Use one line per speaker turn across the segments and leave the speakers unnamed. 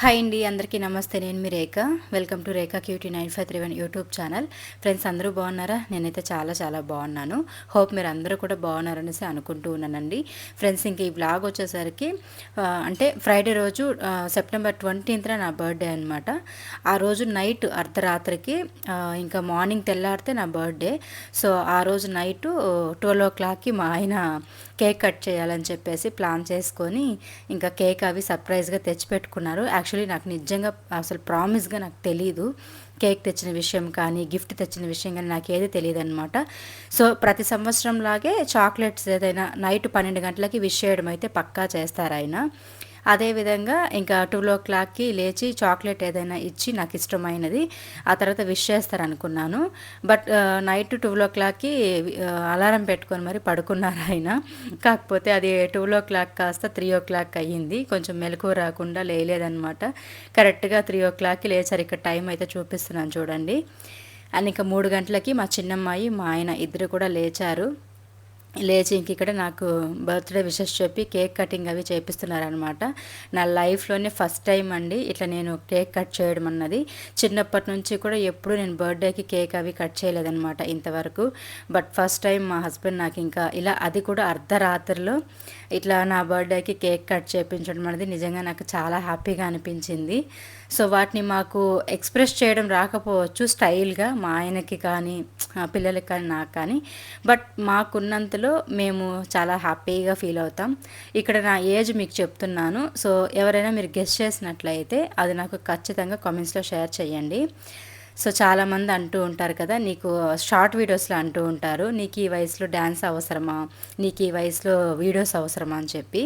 Hi అండి అందరికీ నమస్తే. నేను మీ Rekha. Welcome to Rekha cutie nine five three one YouTube channel friends అందరూ బాగున్నారా? నేనైతే చాలా చాలా బాగున్నాను. హోప్ మీరు అందరూ కూడా బాగున్నారనేసి అనుకుంటూ ఉన్నానండి. ఫ్రెండ్స్ ఇంక ఈ బ్లాగ్ వచ్చేసరికి అంటే ఫ్రైడే రోజు సెప్టెంబర్ ట్వంటీన్త్న నా బర్త్డే అనమాట ఆ రోజు నైట్ అర్ధరాత్రికి ఇంకా మార్నింగ్ తెల్లారితే నా బర్త్డే సో ఆ రోజు నైట్ ట్వెల్వ్ ఓ క్లాక్కి మా ఆయన కేక్ కట్ చేయాలని చెప్పేసి ప్లాన్ చేసుకొని ఇంకా కేక్ అవి సర్ప్రైజ్గా తెచ్చిపెట్టుకున్నారు. యాక్చువల్లీ నాకు నిజంగా అసలు ప్రామిస్గా నాకు తెలీదు కేక్ తెచ్చిన విషయం కానీ గిఫ్ట్ తెచ్చిన విషయం కానీ నాకు ఏది తెలియదు అనమాట సో ప్రతి సంవత్సరం లాగే చాక్లెట్స్ ఏదైనా నైట్ పన్నెండు గంటలకి విష్ చేయడం అయితే పక్కా చేస్తారు ఆయన. అదేవిధంగా ఇంకా ట్వెల్వ్ ఓ క్లాక్కి లేచి చాక్లెట్ ఏదైనా ఇచ్చి నాకు ఇష్టమైనది ఆ తర్వాత విష్ చేస్తారు అనుకున్నాను బట్ నైట్ uh, టూ ఓ క్లాక్కి uh, అలారం పెట్టుకొని మరి పడుకున్నారు ఆయన. కాకపోతే అది టూ ఓ క్లాక్ కాస్త త్రీ ఓ క్లాక్ అయ్యింది. కొంచెం మెలకు రాకుండా లేలేదనమాట కరెక్ట్గా త్రీ ఓ క్లాక్కి లేచారు. ఇక్కడ టైం అయితే చూపిస్తున్నాను చూడండి. అండ్ ఇంకా మూడు గంటలకి మా చిన్నమ్మాయి మా ఆయన ఇద్దరు కూడా లేచారు. లేచి ఇంక ఇక్కడ నాకు బర్త్డే విషెస్ చెప్పి కేక్ కటింగ్ అవి చేపిస్తున్నారనమాట నా లైఫ్లోనే ఫస్ట్ టైం అండి ఇట్లా నేను కేక్ కట్ చేయడం అన్నది. చిన్నప్పటి నుంచి కూడా ఎప్పుడు నేను బర్త్డేకి కేక్ అవి కట్ చేయలేదన్నమాట ఇంతవరకు. బట్ ఫస్ట్ టైం మా హస్బెండ్ నాకు ఇంకా ఇలా అది కూడా అర్ధరాత్రిలో ఇట్లా నా బర్త్డేకి కేక్ కట్ చేయించడం అనేది నిజంగా నాకు చాలా హ్యాపీగా అనిపించింది. సో వాటిని మాకు ఎక్స్ప్రెస్ చేయడం రాకపోవచ్చు స్టైల్గా మా ఆయనకి కానీ పిల్లలకి కానీ నాకు కానీ. బట్ మాకున్నంతలో మేము చాలా హ్యాపీగా ఫీల్ అవుతాం. ఇక్కడ నా ఏజ్ మీకు చెప్తున్నాను. సో ఎవరైనా మీరు గెస్ట్ చేసినట్లయితే అది నాకు ఖచ్చితంగా కామెంట్స్లో షేర్ చేయండి. సో చాలామంది అంటూ ఉంటారు కదా నీకు షార్ట్ వీడియోస్లో అంటూ ఉంటారు నీకు ఈ వయసులో డ్యాన్స్ అవసరమా నీకు ఈ వయసులో వీడియోస్ అవసరమా అని చెప్పి.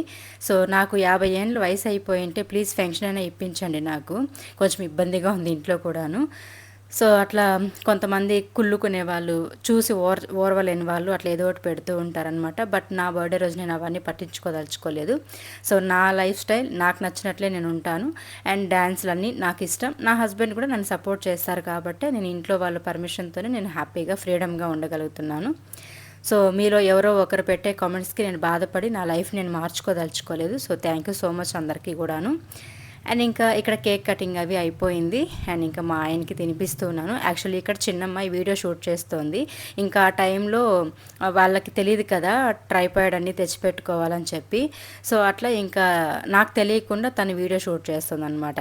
సో నాకు యాభై ఏళ్ళు వయసు అయిపోయి ఉంటే ప్లీజ్ ఫెన్షన్ అయినా ఇప్పించండి నాకు కొంచెం ఇబ్బందిగా ఉంది ఇంట్లో కూడాను. సో అట్లా కొంతమంది కుళ్ళుకునే వాళ్ళు చూసి ఓర్ ఓర్వలేని వాళ్ళు అట్లా ఏదో ఒకటి పెడుతూ ఉంటారనమాట బట్ నా బర్త్డే రోజు నేను అవన్నీ పట్టించుకోదలుచుకోలేదు. సో నా లైఫ్ స్టైల్ నాకు నచ్చినట్లే నేను ఉంటాను. అండ్ డ్యాన్స్లన్నీ నాకు ఇష్టం. నా హస్బెండ్ కూడా నన్ను సపోర్ట్ చేస్తారు కాబట్టి నేను ఇంట్లో వాళ్ళ పర్మిషన్తోనే నేను హ్యాపీగా ఫ్రీడమ్గా ఉండగలుగుతున్నాను. సో మీలో ఎవరో ఒకరు పెట్టే కామెంట్స్కి నేను బాధపడి నా లైఫ్ నేను మార్చుకోదలుచుకోలేదు. So thank you so much అందరికీ కూడాను. అండ్ ఇంకా ఇక్కడ కేక్ కటింగ్ అవి అయిపోయింది. అండ్ ఇంకా మా ఆయనకి తినిపిస్తున్నాను. యాక్చువల్లీ ఇక్కడ చిన్నమ్మాయి వీడియో షూట్ చేస్తోంది. ఇంకా ఆ టైంలో వాళ్ళకి తెలియదు కదా ట్రైపాడ్ అన్నీ తెచ్చిపెట్టుకోవాలని చెప్పి. సో అట్లా ఇంకా నాకు తెలియకుండా తను వీడియో షూట్ చేస్తుంది అనమాట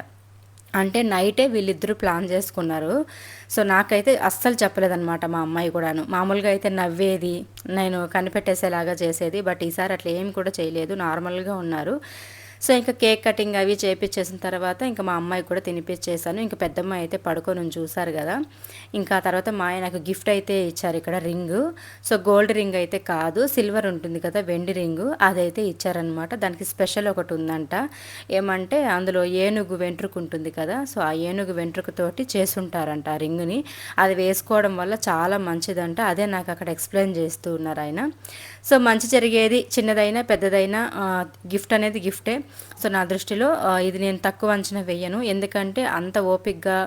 అంటే నైటే వీళ్ళిద్దరూ ప్లాన్ చేసుకున్నారు. సో నాకైతే అస్సలు చెప్పలేదన్నమాట మా అమ్మాయి కూడాను. మామూలుగా అయితే నవ్వేది నేను కనిపెట్టేసేలాగా చేసేది బట్ ఈసారి అట్లా ఏం కూడా చేయలేదు. నార్మల్గా ఉన్నారు. సో ఇంకా కేక్ కటింగ్ అవి చేపించేసిన తర్వాత ఇంకా మా అమ్మాయి కూడా తినిపించేసాను ఇంకా పెద్దమ్మాయి అయితే పడుకొని చూశారు చూసారు కదా. ఇంకా తర్వాత మా ఆయన నాకు గిఫ్ట్ అయితే ఇచ్చారు ఇక్కడ రింగ్. సో గోల్డ్ రింగ్ అయితే కాదు సిల్వర్ ఉంటుంది కదా వెండి రింగు అదైతే ఇచ్చారనమాట దానికి స్పెషల్ ఒకటి ఉందంట. ఏమంటే అందులో ఏనుగు వెంట్రుకు ఉంటుంది కదా సో ఆ ఏనుగు వెంట్రుకతోటి చేసుంటారంట ఆ రింగుని. అది వేసుకోవడం వల్ల చాలా మంచిదంట. అదే నాకు అక్కడ ఎక్స్ప్లెయిన్ చేస్తూ ఉన్నారు ఆయన. సో మంచి జరిగేది చిన్నదైనా పెద్దదైనా గిఫ్ట్ అనేది గిఫ్టే. సో నా దృష్టిలో ఇది నేను తక్కువ అంచనా వేయను. ఎందుకంటే అంత ఓపిక్గా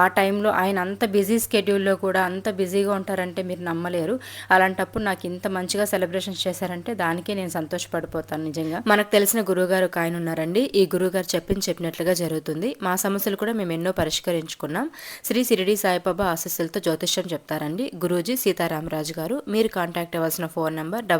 ఆ టైంలో ఆయన అంత బిజీ స్కెడ్యూల్లో కూడా అంత బిజీగా ఉంటారంటే మీరు నమ్మలేరు. అలాంటప్పుడు నాకు ఇంత మంచిగా సెలబ్రేషన్స్ చేశారంటే దానికే నేను సంతోషపడిపోతాను నిజంగా. మనకు తెలిసిన గురువుగారు ఒక ఆయన ఉన్నారండి. ఈ గురువుగారు చెప్పింది చెప్పినట్లుగా జరుగుతుంది. మా సమస్యలు కూడా మేము ఎన్నో పరిష్కరించుకున్నాం. శ్రీ సిరిడి సాయిబాబా ఆశస్సులతో జ్యోతిష్యం చెప్తారండి. గురూజీ సీతారామరాజు గారు మీరు కాంటాక్ట్ అవ్వాల్సిన phone number double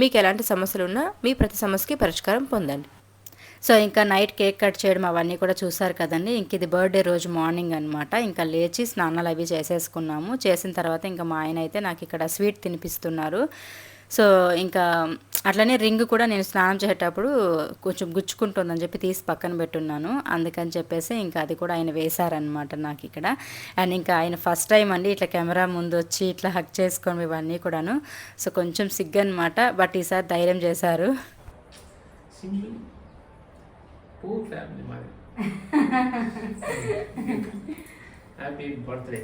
మీకు ఎలాంటి సమస్యలు ఉన్నా మీ ప్రతి సమస్యకి పరిష్కారం పొందండి. సో ఇంకా నైట్ కేక్ కట్ చేయడం అవన్నీ కూడా చూసారు కదండి. ఇంక ఇది బర్త్డే రోజు మార్నింగ్ అనమాట ఇంకా లేచి స్నానాలు అవి చేసేసుకున్నాము. చేసిన తర్వాత ఇంకా మా ఆయన అయితే నాకు ఇక్కడ స్వీట్ తినిపిస్తున్నారు. సో ఇంకా అట్లనే రింగ్ కూడా నేను స్నానం చేసేటప్పుడు కొంచెం గుచ్చుకుంటుందని చెప్పి తీసి పక్కన పెట్టున్నాను. అందుకని చెప్పేసి ఇంకా అది కూడా ఆయన వేశారనమాట నాకు ఇక్కడ. అండ్ ఇంకా ఆయన ఫస్ట్ టైం అండి ఇట్లా కెమెరా ముందు వచ్చి ఇట్లా హక్ చేసుకొని ఇవన్నీ కూడాను. సో కొంచెం సిగ్గు అనమాట బట్ ఈసారి ధైర్యం చేశారు.
Happy birthday.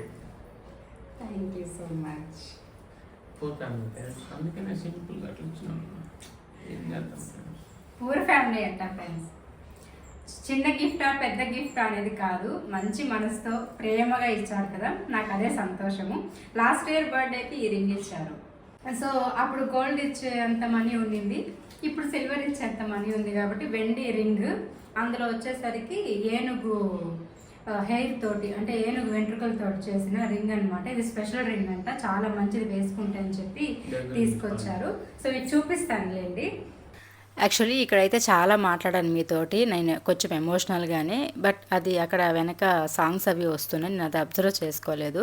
Thank you so much
poor family friends అందుకనే అట్లా ఏం చేద్దాం ఫ్రెండ్స్?
పూర్ ఫ్యామిలీ అంట ఫ్రెండ్స్. చిన్న గిఫ్టా పెద్ద గిఫ్ట్ అనేది కాదు. మంచి మనసుతో ప్రేమగా ఇచ్చారు కదా. నాకు అదే సంతోషము. లాస్ట్ ఇయర్ బర్త్డేకి ఈ రింగ్ ఇచ్చారు. సో అప్పుడు గోల్డ్ ఇచ్చేంత మనీ ఉండింది. ఇప్పుడు సిల్వర్ ఇచ్చేంత మనీ ఉంది కాబట్టి వెండి రింగ్ అందులో వచ్చేసరికి ఏనుగు హెయిర్ తోటి అంటే ఏనుగు వెంట్రుకలతోటి చేసిన రింగ్ అన్నమాట. ఇది స్పెషల్ రింగ్ అంట. చాలా మంచిది వేసుకుంటే అని చెప్పి తీసుకొచ్చారు. సో ఇది చూపిస్తానులేండి.
యాక్చువల్లీ ఇక్కడైతే చాలా మాట్లాడాను మీతోటి. నేను కొంచెం ఎమోషనల్గానే బట్ అది అక్కడ వెనక సాంగ్స్ అవి వస్తున్నాయి. నేను అది అబ్జర్వ్ చేసుకోలేదు.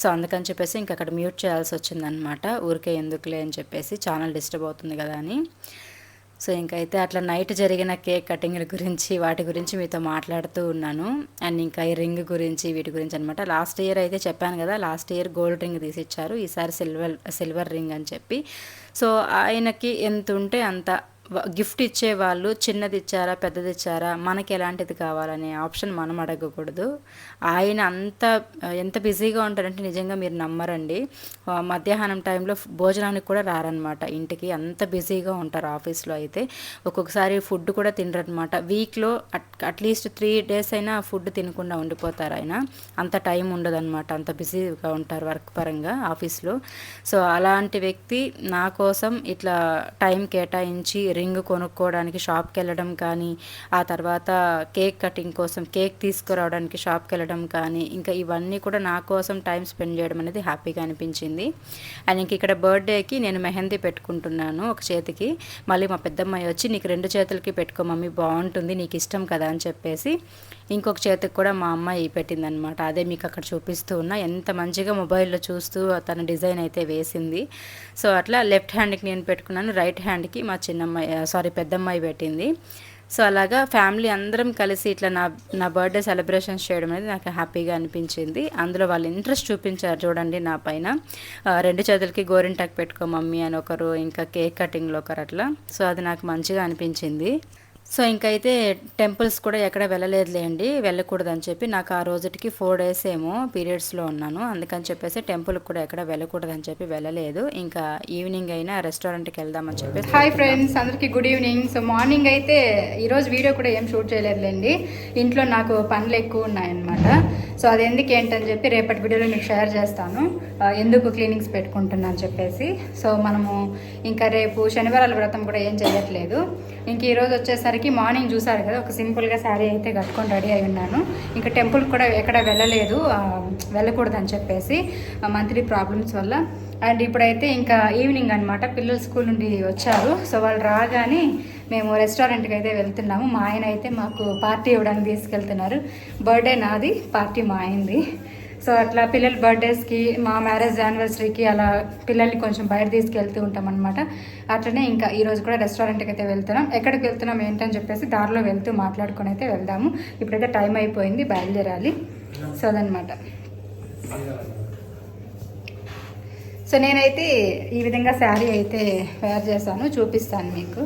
సో అందుకని చెప్పేసి ఇంక అక్కడ మ్యూట్ చేయాల్సి వచ్చిందనమాట ఊరికే ఎందుకులే అని చెప్పేసి ఛానల్ డిస్టర్బ్ అవుతుంది కదా అని. సో ఇంకైతే అట్లా నైట్ జరిగిన కేక్ కటింగ్ల గురించి వాటి గురించి మీతో మాట్లాడుతూ ఉన్నాను. అండ్ ఇంకా ఈ రింగ్ గురించి వీటి గురించి అనమాట లాస్ట్ ఇయర్ అయితే చెప్పాను కదా లాస్ట్ ఇయర్ గోల్డ్ రింగ్ తీసిచ్చారు. ఈసారి సిల్వర్ సిల్వర్ రింగ్ అని చెప్పి. సో ఆయనకి ఎంత ఉంటే అంత గిఫ్ట్ ఇచ్చేవాళ్ళు చిన్నది ఇచ్చారా పెద్దది ఇచ్చారా మనకి ఎలాంటిది కావాలనే ఆప్షన్ మనం అడగకూడదు. ఆయన అంత ఎంత బిజీగా ఉంటారంటే నిజంగా మీరు నమ్మరండి. మధ్యాహ్నం టైంలో భోజనానికి కూడా రారనమాట ఇంటికి అంత బిజీగా ఉంటారు ఆఫీస్లో అయితే. ఒక్కొక్కసారి ఫుడ్ కూడా తినరనమాట వీక్లో at at least three days అయినా ఫుడ్ తినకుండా ఉండిపోతారు ఆయన. అంత టైం ఉండదన్నమాట. అంత బిజీగా ఉంటారు వర్క్ పరంగా ఆఫీస్లో. సో అలాంటి వ్యక్తి నా కోసం ఇట్లా టైం కేటాయించి రింగ్ కొనుక్కోవడానికి షాప్కి వెళ్ళడం కానీ ఆ తర్వాత కేక్ కటింగ్ కోసం కేక్ తీసుకురావడానికి షాప్కి వెళ్ళడం కానీ ఇంకా ఇవన్నీ కూడా నా కోసం టైం స్పెండ్ చేయడం అనేది హ్యాపీగా అనిపించింది. అండ్ ఇంక ఇక్కడ బర్త్డేకి నేను మెహందీ పెట్టుకుంటున్నాను ఒక చేతికి. మళ్ళీ మా పెద్దమ్మాయి వచ్చి నీకు రెండు చేతులకి పెట్టుకో మమ్మీ బాగుంటుంది నీకు ఇష్టం కదా అని చెప్పేసి ఇంకొక చేతికి కూడా మా అమ్మాయి పెట్టిందనమాట అదే మీకు అక్కడ చూపిస్తూ ఉన్నా. ఎంత మంచిగా మొబైల్లో చూస్తూ తన డిజైన్ అయితే వేసింది. సో అట్లా లెఫ్ట్ హ్యాండ్కి నేను పెట్టుకున్నాను. రైట్ హ్యాండ్కి మా చిన్నమ్మాయి సారీ పెద్దమ్మాయి పెట్టింది. సో అలాగా ఫ్యామిలీ అందరం కలిసి ఇట్లా నా నా బర్త్డే సెలబ్రేషన్స్ చేయడం అనేది నాకు హ్యాపీగా అనిపించింది. అందులో వాళ్ళు ఇంట్రెస్ట్ చూపించారు చూడండి నా పైన. రెండు చేతులకి గోరింటాకు పెట్టుకో మమ్మీ అని ఒకరు ఇంకా కేక్ కటింగ్లో ఒకరు అట్లా. సో అది నాకు మంచిగా అనిపించింది. సో ఇంకైతే టెంపుల్స్ కూడా ఎక్కడ వెళ్ళలేదులేండి వెళ్ళకూడదని చెప్పి నాకు ఆ రోజుకి ఫోర్ డేస్ ఏమో పీరియడ్స్లో ఉన్నాను. అందుకని చెప్పేసి టెంపుల్కి కూడా ఎక్కడ వెళ్ళకూడదని చెప్పి వెళ్ళలేదు. ఇంకా ఈవినింగ్ అయినా రెస్టారెంట్కి వెళ్దామని చెప్పేసి
హాయ్ ఫ్రెండ్స్ అందరికీ గుడ్ ఈవినింగ్ సో మార్నింగ్ అయితే ఈరోజు వీడియో కూడా ఏం షూట్ చేయలేదులేండి. ఇంట్లో నాకు పనులు ఎక్కువ ఉన్నాయన్నమాట. సో అది ఎందుకు ఏంటని చెప్పి రేపటి వీడియోలో మీకు షేర్ చేస్తాను. ఎందుకు క్లీనింగ్స్ పెట్టుకుంటున్నాను అని చెప్పేసి. సో మనము ఇంకా రేపు శనివారాల వ్రతం కూడా ఏం చేయట్లేదు. ఇంక ఈరోజు వచ్చేసరికి మార్నింగ్ చూసారు కదా ఒక సింపుల్గా శారీ అయితే కట్టుకొని రెడీ అయి ఉన్నాను. ఇంకా టెంపుల్ కూడా ఎక్కడ వెళ్ళలేదు వెళ్ళకూడదని చెప్పేసి మంత్లీ ప్రాబ్లమ్స్ వల్ల. అండ్ ఇప్పుడైతే ఇంకా ఈవినింగ్ అనమాట పిల్లలు స్కూల్ నుండి వచ్చారు. సో వాళ్ళు రాగానే మేము రెస్టారెంట్కి అయితే వెళ్తున్నాము. మా ఆయన అయితే మాకు పార్టీ ఇవ్వడానికి తీసుకెళ్తున్నారు. బర్త్డే నాది పార్టీ మా ఆయనది. సో అట్లా పిల్లల బర్త్డేస్కి మా మ్యారేజ్ యానివర్సరీకి అలా పిల్లల్ని కొంచెం బయట తీసుకెళ్తూ ఉంటాం అనమాట అట్లనే ఇంకా ఈరోజు కూడా రెస్టారెంట్కి అయితే వెళ్తున్నాం. ఎక్కడికి వెళ్తున్నాం ఏంటని చెప్పేసి దారిలో వెళ్తూ మాట్లాడుకొని అయితే వెళ్దాము. ఇప్పుడైతే టైం అయిపోయింది బయలుదేరాలి. సో అదనమాట సో నేనైతే ఈ విధంగా శారీ అయితే వేర్ చేశాను చూపిస్తాను మీకు.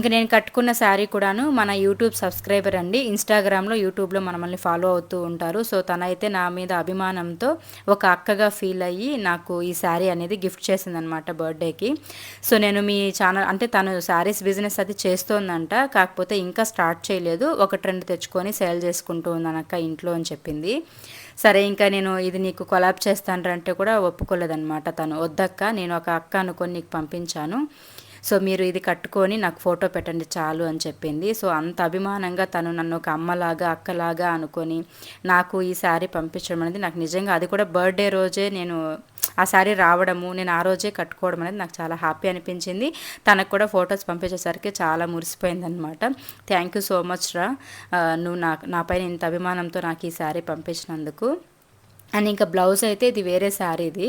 ఇంక నేను కట్టుకున్న శారీ కూడాను మన యూట్యూబ్ సబ్స్క్రైబర్ అండి. ఇన్స్టాగ్రామ్లో యూట్యూబ్లో మనల్ని ఫాలో అవుతూ ఉంటారు. సో తనైతే నా మీద అభిమానంతో ఒక అక్కగా ఫీల్ అయ్యి నాకు ఈ శారీ అనేది గిఫ్ట్ చేసిందనమాట బర్త్డేకి. సో నేను మీ ఛానల్ అంటే తను శారీస్ బిజినెస్ అది చేస్తోందంట. కాకపోతే ఇంకా స్టార్ట్ చేయలేదు. ఒక ట్రెండ్ తెచ్చుకొని సేల్ చేసుకుంటూ ఉందనక్క ఇంట్లో అని చెప్పింది. సరే ఇంకా నేను ఇది నీకు కొలాబ్ చేస్తానంటే కూడా ఒప్పుకోలేదనమాట తను. వద్దక్క నేను ఒక అక్క అనుకొని నీకు పంపించాను. సో మీరు ఇది కట్టుకొని నాకు ఫోటో పెట్టండి చాలు అని చెప్పింది. సో అంత అభిమానంగా తను నన్ను ఒక అమ్మలాగా అక్కలాగా అనుకొని నాకు ఈ శారీ పంపించడం అనేది నాకు నిజంగా అది కూడా బర్త్డే రోజే నేను ఆ శారీ రావడము నేను ఆ రోజే కట్టుకోవడం అనేది నాకు చాలా హ్యాపీ అనిపించింది. తనకు కూడా ఫొటోస్ పంపించేసరికి చాలా మురిసిపోయింది అనమాట థ్యాంక్ యూ సో మచ్ రా. నువ్వు నా నా పైన ఇంత అభిమానంతో నాకు ఈ శారీ పంపించినందుకు. అండ్ ఇంకా బ్లౌజ్ అయితే ఇది వేరే శారీది.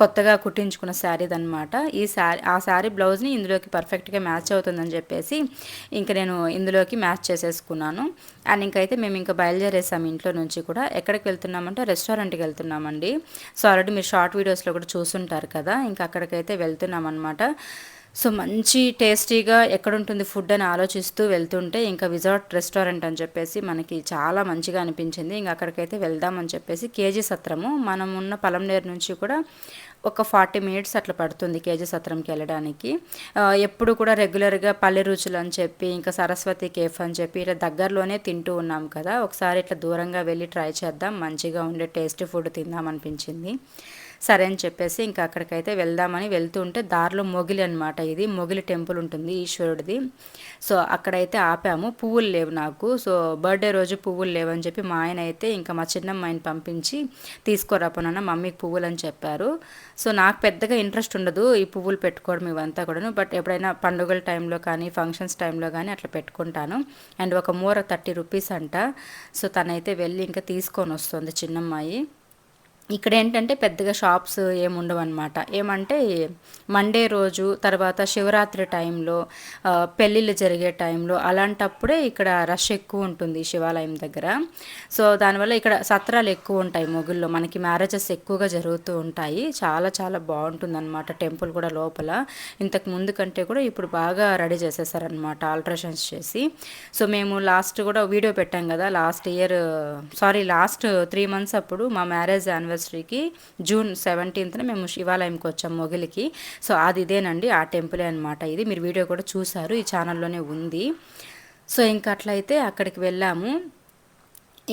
కొత్తగా కుట్టించుకున్న శారీది అనమాట ఈ శారీ ఆ శారీ బ్లౌజ్ని ఇందులోకి పర్ఫెక్ట్గా మ్యాచ్ అవుతుందని చెప్పేసి ఇంకా నేను ఇందులోకి మ్యాచ్ చేసేసుకున్నాను. అండ్ ఇంకైతే మేము ఇంకా బయలుదేరేసాము ఇంట్లో నుంచి కూడా. ఎక్కడికి వెళ్తున్నామంటే రెస్టారెంట్కి వెళ్తున్నామండి. సో ఆల్రెడీ మీరు షార్ట్ వీడియోస్లో కూడా చూసుంటారు కదా. ఇంకా అక్కడికైతే వెళ్తున్నాం అనమాట సో మంచి టేస్టీగా ఎక్కడుంటుంది ఫుడ్ అని ఆలోచిస్తూ వెళ్తుంటే ఇంకా విజార్ట్ రెస్టారెంట్ అని చెప్పేసి మనకి చాలా మంచిగా అనిపించింది. ఇంకా అక్కడికైతే వెళ్దామని చెప్పేసి కేజీ సత్రము మనం ఉన్న పలంనేరు నుంచి కూడా ఒక ఫార్టీ మినిట్స్ అట్లా పడుతుంది కేజీ సత్రంకి వెళ్ళడానికి. ఎప్పుడు కూడా రెగ్యులర్గా పల్లె రుచులు అని చెప్పి ఇంకా సరస్వతి కేఫ్ అని చెప్పి ఇట్లా దగ్గరలోనే తింటూ ఉన్నాం కదా. ఒకసారి ఇట్లా దూరంగా వెళ్ళి ట్రై చేద్దాం. మంచిగా ఉండే టేస్టీ ఫుడ్ తిందాం అనిపించింది. సరే అని చెప్పేసి ఇంకా అక్కడికైతే వెళ్దామని వెళ్తుంటే దారిలో మొగిలి అనమాట ఇది. మొగిలి టెంపుల్ ఉంటుంది ఈశ్వరుడిది. సో అక్కడైతే ఆపాము. పువ్వులు లేవు నాకు. సో బర్త్డే రోజు పువ్వులు లేవని చెప్పి మా ఆయన అయితే ఇంకా మా చిన్నమ్మాయిని పంపించి తీసుకోరాపనన్న మమ్మీకి పువ్వులు అని చెప్పారు. సో నాకు పెద్దగా ఇంట్రెస్ట్ ఉండదు ఈ పువ్వులు పెట్టుకోవడం ఇవంతా కూడాను. బట్ ఎప్పుడైనా పండుగల టైంలో కానీ ఫంక్షన్స్ టైంలో కానీ అట్లా పెట్టుకుంటాను. అండ్ ఒక మూర థర్టీ రూపీస్ అంట. సో తనైతే వెళ్ళి ఇంకా తీసుకొని వస్తుంది చిన్నమ్మాయి. ఇక్కడ ఏంటంటే పెద్దగా షాప్స్ ఏముండవు అనమాట ఏమంటే మండే రోజు తర్వాత శివరాత్రి టైంలో పెళ్ళిళ్ళు జరిగే టైంలో అలాంటప్పుడే ఇక్కడ రష్ ఎక్కువ ఉంటుంది శివాలయం దగ్గర. సో దానివల్ల ఇక్కడ సత్రాలు ఎక్కువ ఉంటాయి మొగుల్లో మనకి మ్యారేజెస్ ఎక్కువగా జరుగుతూ ఉంటాయి. చాలా చాలా బాగుంటుంది టెంపుల్ కూడా లోపల. ఇంతకు ముందు కంటే కూడా ఇప్పుడు బాగా రెడీ చేసేసారనమాట ఆల్ట్రేషన్స్ చేసి. సో మేము లాస్ట్ కూడా వీడియో పెట్టాం కదా last year sorry last three months అప్పుడు మా మ్యారేజ్ యానివర్సరీకి జూన్ సెవెంటీన్త్న మేము శివాలయంకి వచ్చాం మొగిలికి. సో అది ఇదేనండి ఆ టెంపులే అనమాట ఇది మీరు వీడియో కూడా చూసారు ఈ ఛానల్లోనే ఉంది. సో ఇంకా అట్లయితే అక్కడికి వెళ్ళాము.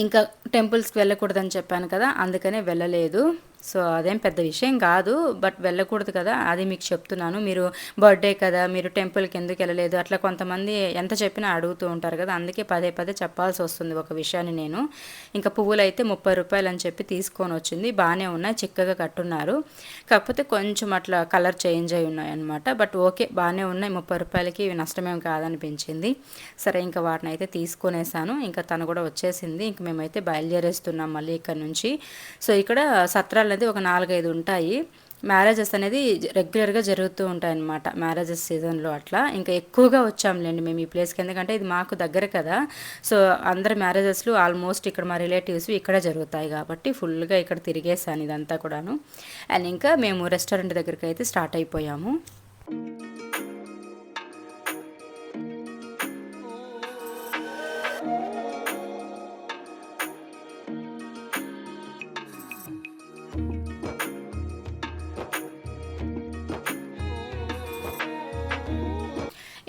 ఇంకా టెంపుల్స్కి వెళ్ళకూడదని చెప్పాను కదా అందుకనే వెళ్ళలేదు. సో అదేం పెద్ద విషయం కాదు బట్ వెళ్ళకూడదు కదా అది మీకు చెప్తున్నాను. మీరు బర్త్డే కదా మీరు టెంపుల్కి ఎందుకు వెళ్ళలేదు? అట్లా కొంతమంది ఎంత చెప్పినా అడుగుతూ ఉంటారు కదా అందుకే పదే పదే చెప్పాల్సి వస్తుంది ఒక విషయాన్ని నేను. ఇంకా పువ్వులు అయితే ముప్పై రూపాయలు అని చెప్పి తీసుకొని వచ్చింది బాగానే ఉన్నాయి చిక్కగా కట్టున్నారు. కాకపోతే కొంచెం అట్లా కలర్ చేంజ్ అయి ఉన్నాయి అనమాట బట్ ఓకే బాగానే ఉన్నాయి ముప్పై రూపాయలకి ఇవి నష్టమేం కాదనిపించింది. సరే ఇంకా వాటిని అయితే తీసుకొనేసాను. ఇంకా తను కూడా వచ్చేసింది. ఇంక మేమైతే బయలుదేరేస్తున్నాం మళ్ళీ ఇక్కడ నుంచి. సో ఇక్కడ సత్రాల అనేది ఒక నాలుగైదు ఉంటాయి. మ్యారేజెస్ అనేది రెగ్యులర్గా జరుగుతూ ఉంటాయి అన్నమాట మ్యారేజెస్ సీజన్లో అట్లా. ఇంకా ఎక్కువగా వచ్చాంలేండి మేము ఈ ప్లేస్కి. ఎందుకంటే ఇది మాకు దగ్గర కదా. సో అందరి మ్యారేజెస్లు ఆల్మోస్ట్ ఇక్కడ మా రిలేటివ్స్ ఇక్కడ జరుగుతాయి కాబట్టి ఫుల్గా ఇక్కడ తిరిగేసాను ఇదంతా కూడాను. అండ్ ఇంకా మేము రెస్టారెంట్ దగ్గరికి అయితే స్టార్ట్ అయిపోయాము.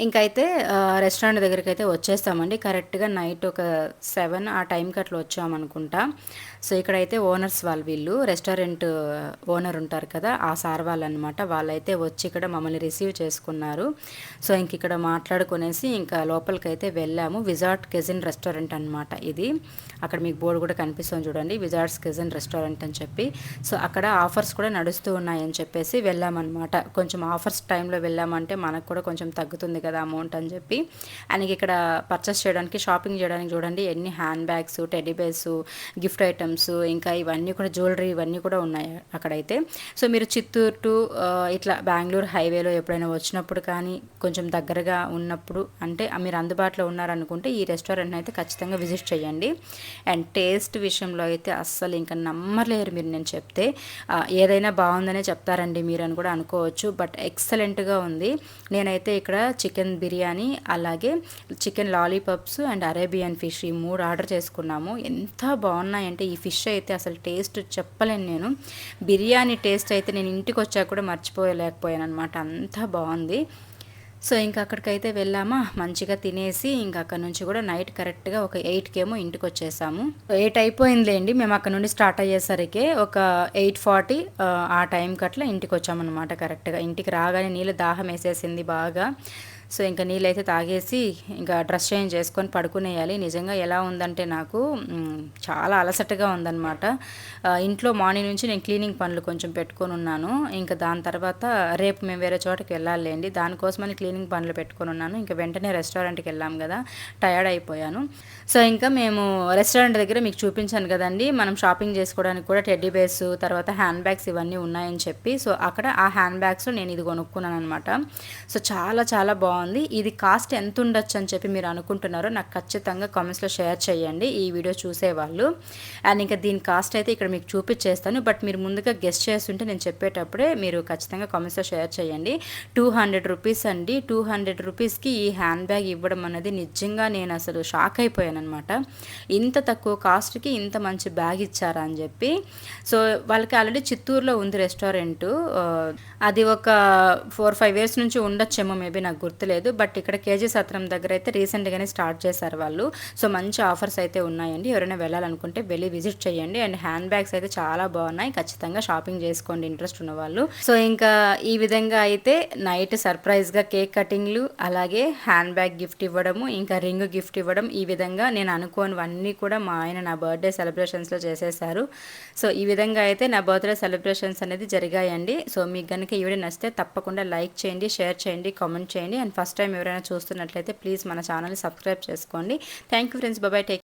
ఇంకైతే రెస్టారెంట్ దగ్గరికి అయితే వచ్చేస్తామండి. కరెక్ట్గా నైట్ ఒక సెవెన్ ఆ టైంకి అట్లా వచ్చామనుకుంటా. సో ఇక్కడైతే ఓనర్స్ వాళ్ళు వీళ్ళు రెస్టారెంట్ ఓనర్ ఉంటారు కదా ఆ సార్ వాళ్ళు అనమాట వాళ్ళైతే వచ్చి ఇక్కడ మమ్మల్ని రిసీవ్ చేసుకున్నారు. సో ఇంక ఇక్కడ మాట్లాడుకునేసి ఇంకా లోపలికి అయితే వెళ్ళాము. విజార్ట్ కెజిన్ రెస్టారెంట్ అనమాట ఇది. అక్కడ మీకు బోర్డు కూడా కనిపిస్తుంది చూడండి. విజార్ట్స్ కెజిన్ రెస్టారెంట్ అని చెప్పి. సో అక్కడ ఆఫర్స్ కూడా నడుస్తూ ఉన్నాయని చెప్పేసి వెళ్ళామన్నమాట. కొంచెం ఆఫర్స్ టైంలో వెళ్ళామంటే మనకు కూడా కొంచెం తగ్గుతుంది కదా అమౌంట్ అని చెప్పి. ఆయనకి ఇక్కడ పర్చేస్ చేయడానికి షాపింగ్ చేయడానికి చూడండి ఎన్ని hand bags teddy bears gift items ఇంకా ఇవన్నీ కూడా జ్యువెలరీ ఇవన్నీ కూడా ఉన్నాయి అక్కడైతే. సో మీరు చిత్తూరు టు ఇట్లా బెంగళూరు హైవేలో ఎప్పుడైనా వచ్చినప్పుడు కానీ కొంచెం దగ్గరగా ఉన్నప్పుడు అంటే మీరు అందుబాటులో ఉన్నారనుకుంటే ఈ రెస్టారెంట్ని అయితే ఖచ్చితంగా విజిట్ చేయండి. అండ్ టేస్ట్ విషయంలో అయితే అస్సలు ఇంకా నమ్మలేరు మీరు నేను చెప్తే. ఏదైనా బాగుందనే చెప్తారండి మీరు అని కూడా అనుకోవచ్చు. బట్ ఎక్సలెంట్గా ఉంది. నేనైతే ఇక్కడ చికెన్ చికెన్ బిర్యానీ అలాగే chicken lollipops and Arabian fish ఈ మూడు ఆర్డర్ చేసుకున్నాము. ఎంత బాగున్నాయంటే ఈ ఫిష్ అయితే అసలు టేస్ట్ చెప్పలేను నేను. బిర్యానీ టేస్ట్ అయితే నేను ఇంటికి వచ్చాక కూడా మర్చిపోలేకపోయాను అనమాట అంత బాగుంది. సో ఇంకా అక్కడికైతే వెళ్ళామా? మంచిగా తినేసి ఇంకా అక్కడ నుంచి కూడా నైట్ కరెక్ట్గా ఒక ఎయిట్కేమో ఇంటికి వచ్చేసాము. ఎయిట్ అయిపోయిందిలేండి. మేము అక్కడ నుండి స్టార్ట్ అయ్యేసరికి ఒక ఎయిట్ ఫార్టీ ఆ టైంకి అట్లా ఇంటికి వచ్చామన్నమాట కరెక్ట్గా. ఇంటికి రాగానే నీళ్ళు దాహం వేసేసింది బాగా. సో ఇంకా నీళ్ళైతే తాగేసి ఇంకా డ్రెస్ చేంజ్ చేసుకొని పడుకునేయాలి. నిజంగా ఎలా ఉందంటే నాకు చాలా అలసటగా ఉందన్నమాట. ఇంట్లో మార్నింగ్ నుంచి నేను క్లీనింగ్ పనులు కొంచెం పెట్టుకొని ఉన్నాను. ఇంకా దాని తర్వాత రేపు మేము వేరే చోటకి వెళ్ళాలండి దానికోసమని క్లీనింగ్ పనులు పెట్టుకొని ఉన్నాను. ఇంకా వెంటనే రెస్టారెంట్కి వెళ్ళాం కదా టయర్డ్ అయిపోయాను. సో ఇంకా మేము రెస్టారెంట్ దగ్గర మీకు చూపించాను కదండి. మనం షాపింగ్ చేసుకోవడానికి కూడా టెడ్డీ బేస్ తర్వాత హ్యాండ్ బ్యాగ్స్ ఇవన్నీ ఉన్నాయని చెప్పి. సో అక్కడ ఆ హ్యాండ్ బ్యాగ్స్ నేను ఇది కొనుక్కున్నాను అనమాట సో చాలా చాలా బాగుంది. ఇది కాస్ట్ ఎంత ఉండొచ్చు అని చెప్పి మీరు అనుకుంటున్నారో నాకు ఖచ్చితంగా కామెంట్స్లో షేర్ చేయండి. ఈ వీడియో చూసేవాళ్ళు. అండ్ ఇంకా దీని కాస్ట్ అయితే ఇక్కడ మీకు చూపించేస్తాను. బట్ మీరు ముందుగా గెస్ట్ చేస్తుంటే నేను చెప్పేటప్పుడే మీరు ఖచ్చితంగా కామెంట్స్లో షేర్ చేయండి. టూ హండ్రెడ్ రూపీస్ అండి. టూ హండ్రెడ్ రూపీస్కి ఈ హ్యాండ్ బ్యాగ్ ఇవ్వడం అనేది నిజంగా నేను అసలు షాక్ అయిపోయాను అనమాట ఇంత తక్కువ కాస్ట్కి ఇంత మంచి బ్యాగ్ ఇచ్చారా అని చెప్పి. సో వాళ్ళకి ఆల్రెడీ చిత్తూరులో ఉంది రెస్టారెంట్ అది ఒక ఫోర్ ఫైవ్ ఇయర్స్ నుంచి ఉండొచ్చేమో మేబీ నాకు గుర్తు గుర్తులేదు బట్ ఇక్కడ కేజీ సత్రం దగ్గర అయితే రీసెంట్గానే స్టార్ట్ చేశారు వాళ్ళు. సో మంచి ఆఫర్స్ అయితే ఉన్నాయండి. ఎవరైనా వెళ్ళాలనుకుంటే వెళ్ళి విజిట్ చేయండి. అండ్ హ్యాండ్ బ్యాగ్స్ అయితే చాలా బాగున్నాయి. ఖచ్చితంగా షాపింగ్ చేసుకోండి ఇంట్రెస్ట్ ఉన్న వాళ్ళు. సో ఇంకా ఈ విధంగా అయితే నైట్ సర్ప్రైజ్గా కేక్ కటింగ్లు అలాగే హ్యాండ్ బ్యాగ్ గిఫ్ట్ ఇవ్వడము ఇంకా రింగ్ గిఫ్ట్ ఇవ్వడం ఈ విధంగా నేను అనుకోనివన్నీ కూడా మా ఆయన నా బర్త్డే సెలబ్రేషన్స్లో చేసేసారు. సో ఈ విధంగా అయితే నా బర్త్డే సెలబ్రేషన్స్ అనేది జరిగాయండి. సో మీకు కనుక ఈ వీడియో నచ్చితే తప్పకుండా లైక్ చేయండి షేర్ చేయండి కామెంట్ చేయండి అండ్ ఫస్ట్ టైం ఎవరైనా చూస్తున్నట్లయితే ప్లీజ్ మన ఛానల్ని సబ్స్క్రైబ్ చేసుకోండి. థ్యాంక్ యూ ఫ్రెండ్స్ బాబాయ్ టేక్